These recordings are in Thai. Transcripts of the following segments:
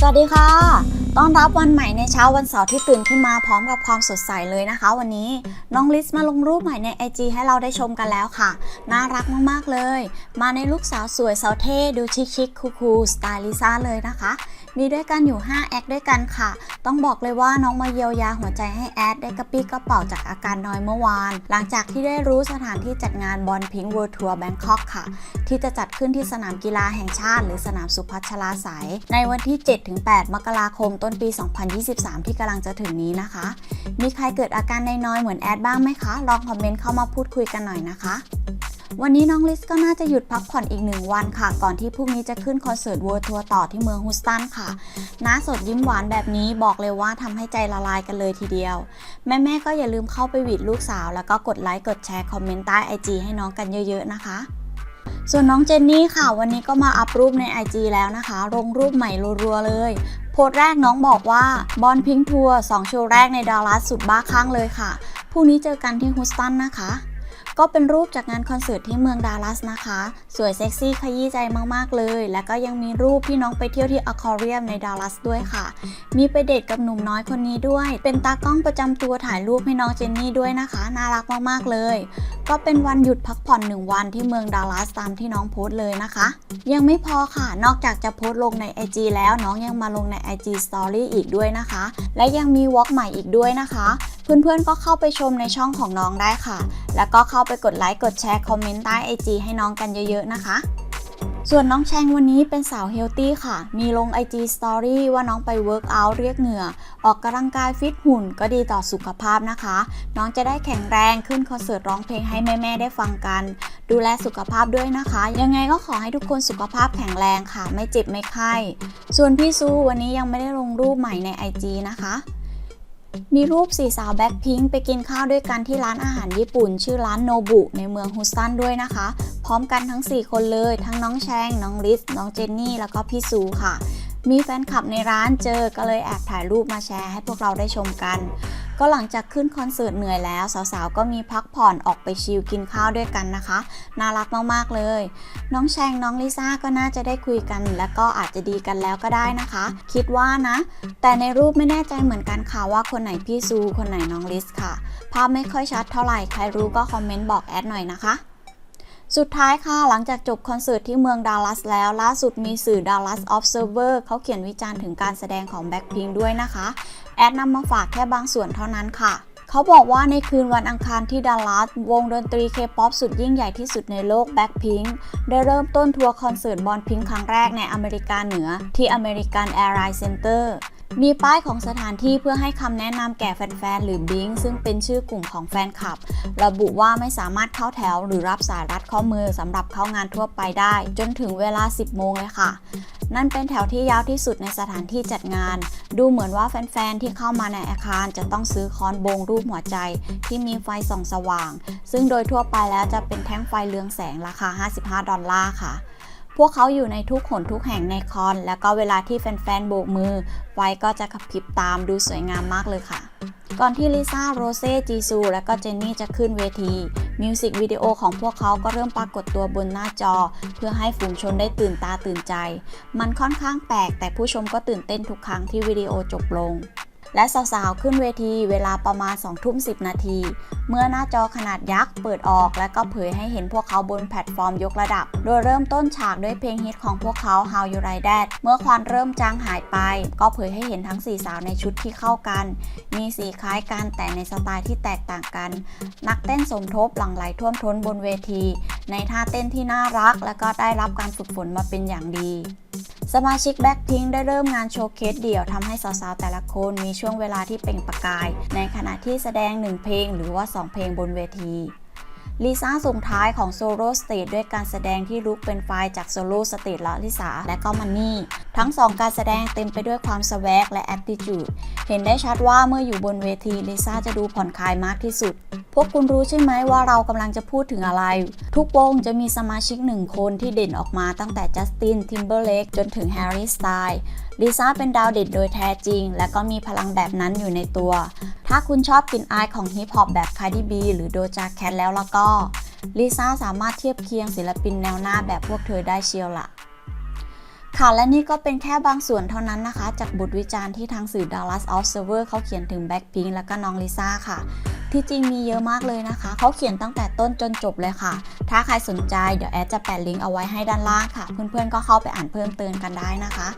สวัสดีค่ะ ต้อนรับวันใหม่ในเช้าวันเสาร์ที่ตื่นขึ้นมาพร้อมกับความสดใสเลยนะคะ วันนี้น้องลิสมาลงรูปใหม่ใน IG ให้เราได้ชมกันแล้วค่ะ น่ารักมากๆเลย มาในลูกสาวสวยสาวเท่ดูชิคชิคคูคูสไตล์ลิซ่าเลยนะคะมีด้วยกันอยู่ 5 แอคด้วยกันค่ะ ต้องบอกเลยว่าน้องมาเยียวยาหัวใจให้แอดได้กระปี้กระเป๋าจากอาการน้อยเมื่อวาน หลังจากที่ได้รู้สถานที่จัดงานบอลพิง k ์ World Tour Bangkok ค่ะ ที่จะจัดขึ้นที่สนามกีฬาแห่งชาติ หรือสนามสุพัชลาสายในวันที่7-8 มกราคมต้นปี 2023 ที่กำลังจะถึงนี้นะคะ มีใครเกิดอาการน้อยๆเหมือนแอดบ้างไหมคะ ลองคอมเมนต์เข้ามาพูดคุยกันหน่อยนะคะ วันนี้น้องลิสก็น่าจะหยุดพักผ่อนอีกหนึ่งวันค่ะ ก่อนที่พรุ่งนี้จะขึ้นคอนเสิร์ต World Tour ต่อที่เมืองฮูสตันค่ะน้าสดยิ้มหวานแบบนี้บอกเลยว่าทำให้ใจละลายกันเลยทีเดียว แม่ๆก็อย่าลืมเข้าไปหวีดลูกสาว แล้วก็กดไลค์กดแชร์คอมเมนต์ใต้ไอจีให้น้องกันเยอะ ๆ นะคะ ส่วนน้องเจนนี่ค่ะ วันนี้ก็มาอัพรูปใน IG แล้วนะคะ ลงรูปใหม่รัวๆเลย โพสต์แรกน้องบอกว่าบอลพิงทัวร์2โชว์แรกในดัลลัสสุดบ้าคลั่งเลยค่ะพรุ่งนี้เจอกันที่ฮูสตันนะคะ ก็เป็นรูปจากงานคอนเสิร์ตที่เมืองดัลลัสนะคะ สวยเซ็กซี่ขยี้ใจมากๆเลย แล้วก็ยังมีรูปที่น้องไปเที่ยวที่อควาเรียมในดัลลัสด้วยค่ะ มีไปเดทกับหนุ่มน้อยคนนี้ด้วย เป็นตากล้องประจำตัวถ่ายรูปให้น้องเจนนี่ด้วยนะคะ น่ารักมากๆเลย ก็เป็นวันหยุดพักผ่อนหนึ่งวันที่เมืองดัลลัสตามที่น้องโพสต์เลยนะคะ ยังไม่พอค่ะนอกจากจะโพสต์ลงใน IG แล้วน้องยังมาลงใน IG Story อีกด้วยนะคะ และยังมีวอล์กใหม่อีกด้วยนะคะ เพื่อนๆก็เข้าไปชมในช่องของน้องได้ค่ะ แล้วก็เข้าไปกดไลค์กดแชร์คอมเมนต์ใต้ IG ให้น้องกันเยอะๆนะคะ ส่วนน้องแชงวันนี้เป็นสาวเฮลตี้ค่ะ มีลง IG Story ว่าน้องไปเวิร์กอัเรียกเหงื่อ ออกกำลังกายฟิตหุ่นก็ดีต่อสุขภาพนะคะ น้องจะได้แข็งแรงขึ้นคอนเสิร์ตร้องเพลงให้แม่ ๆ ได้ฟังกัน ดูแลสุขภาพด้วยนะคะ ยังไงก็ขอให้ทุกคนสุขภาพแข็งแรงค่ะ ไม่เจ็บไม่ไข้ ส่วนพี่ซูวันนี้ยังไม่ได้ลงรูปใหม่ใน IG นะคะมีรูปสี่สาวแบ็คพิงค์ไปกินข้าวด้วยกันที่ร้านอาหารญี่ปุ่น ชื่อร้านโนบุในเมืองฮูสตันด้วยนะคะ พร้อมกันทั้ง 4 คนเลย ทั้งน้องแชง น้องลิส น้องเจนนี่ แล้วก็พี่ซูค่ะ มีแฟนคลับในร้านเจอก็เลยแอบถ่ายรูปมาแชร์ให้พวกเราได้ชมกัน ก็หลังจากขึ้นคอนเสิร์ตเหนื่อยแล้ว สาวๆ ก็มีพักผ่อนออกไปชิลกินข้าวด้วยกันนะคะ น่ารักมากๆเลย น้องแชงน้องลิซ่าก็น่าจะได้คุยกัน และก็อาจจะดีกันแล้วก็ได้นะคะ คิดว่านะ แต่ในรูปไม่แน่ใจเหมือนกันค่ะว่าคนไหนพี่ซู คนไหนน้องลิสค่ะ ภาพไม่ค่อยชัดเท่าไหร่ใครรู้ก็คอมเมนต์บอกแอดหน่อยนะคะ สุดท้ายค่ะ หลังจากจบคอนเสิร์ตที่เมืองดัลลัสแล้ว ล่าสุดมีสื่อ Dallas Observer เขาเขียนวิจารณ์ถึงการแสดงของ Blackpink ด้วยนะคะ แอดนำมาฝากแค่บางส่วนเท่านั้นค่ะเขาบอกว่าในคืนวันอังคารที่ดัลลัสวงดนตรีเคป๊อปสุดยิ่งใหญ่ที่สุดในโลก Blackpink ได้เริ่มต้นทัวร์คอนเสิร์ตบอลพิงครั้งแรกในอเมริกาเหนือที่ American Airlines Center มีป้ายของสถานที่เพื่อให้คำแนะนำแก่แฟนๆ หรือบิงซึ่งเป็นชื่อกลุ่มของแฟนคลับ ระบุว่าไม่สามารถเข้าแถวหรือรับสายรัดข้อมือสำหรับเข้างานทั่วไปได้ จนถึงเวลา 10 โมงเลยค่ะ นั่นเป็นแถวที่ยาวที่สุดในสถานที่จัดงาน ดูเหมือนว่าแฟนๆ ที่เข้ามาในอาคารจะต้องซื้อคอนบงรูปหัวใจ ที่มีไฟส่องสว่าง ซึ่งโดยทั่วไปแล้วจะเป็นแท่งไฟเรืองแสงราคา 55 ดอลลาร์ค่ะ พวกเขาอยู่ในทุกหนทุกแห่งในคอน แล้วก็เวลาที่แฟนๆโบกมือ ไฟก็จะขับพริบตามดูสวยงามมากเลยค่ะ ก่อนที่ลิซ่า โรเซ่ จีซู และก็เจนนี่จะขึ้นเวทีมิวสิกวิดีโอของพวกเขาก็เริ่มปรากฏตัวบนหน้าจอ เพื่อให้ฝูงชนได้ตื่นตาตื่นใจ มันค่อนข้างแปลกแต่ผู้ชมก็ตื่นเต้นทุกครั้งที่วิดีโอจบลง และสาวๆ ขึ้นเวทีเวลาประมาณ2ทุ่ม10 นาที เมื่อหน้าจอขนาดยักษ์เปิดออกและก็เผยให้เห็นพวกเขาบนแพลตฟอร์มยกระดับ โดยเริ่มต้นฉากด้วยเพลงฮิตของพวกเขา How You Like That เมื่อควันเริ่มจางหายไป ก็เผยให้เห็นทั้ง 4 สาวในชุดที่เข้ากัน มีสีคล้ายกันแต่ในสไตล์ที่แตกต่างกัน นักเต้นสมทบหลั่งไหลท่วมท้นบนเวที ในท่าเต้นที่น่ารัก และก็ได้รับการฝึกฝนมาเป็นอย่างดี สมาชิกแบ็คพิงได้เริ่มงานโชว์เคสเดี่ยวทำให้สาวๆ แต่ละคนมีช่วงเวลาที่เปล่งประกาย ในขณะที่แสดง 1 เพลงหรือว่า 2 เพลงบนเวทีลิซ่าส่งท้ายของโซโล่สเตจด้วยการแสดงที่ลุกเป็นไฟล์จากโซโล่สเตจละลิสาและก็มันนี่ ทั้งสองการแสดงเต็มไปด้วยความสแวกและแอ t ติจูดเห็นได้ชัดว่าเมื่ออยู่บนเวทีลิซ่าจะดูผ่อนคลายมากที่สุด พวกคุณรู้ใช่ไหมว่าเรากำลังจะพูดถึงอะไร ทุกวงจะมีสมาชิกหนึ่งคนที่เด่นออกมาตั้งแต่จัสติน ทิมเบอร์เลกจนถึงแฮร์รี่ สไตล์ลิซ่าเป็นดาวเด่นโดยแท้จริง และก็มีพลังแบบนั้นอยู่ในตัว ถ้าคุณชอบกลิ่นอายของฮิปฮอปแบบคาร์ดิบีหรือโดจาแคทแล้วล้วก็ลิซ่าสามารถเทียบเคียงศิลปินแนวหน้าแบบพวกเธอได้เชียวละค่ะและนี่ก็เป็นแค่บางส่วนเท่านั้นนะคะ จากบทวิจารณ์ที่ทางสื่อ Dallas Observer เขาเขียนถึงแบ็ p พิงและก็น้องลิซ่าค่ะ ที่จริงมีเยอะมากเลยนะคะ เขาเขียนตั้งแต่ต้นจนจบเลยค่ะ ถ้าใครสนใจเดี๋ยวแอดจะแปะลิงก์เอาไว้ให้ด้านล่างค่ะ เพื่อนๆก็เข้าไปอ่านเพิ่มเติมกันได้นะคะ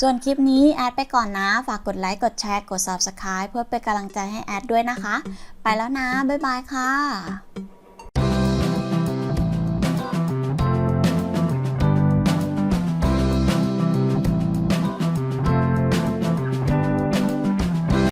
ส่วนคลิปนี้แอดไปก่อนนะ ฝากกดไลค์ กดแชร์ กด Subscribe เพื่อเป็นกำลังใจให้แอดด้วยนะคะ ไปแล้วนะ บ๊ายบายค่ะ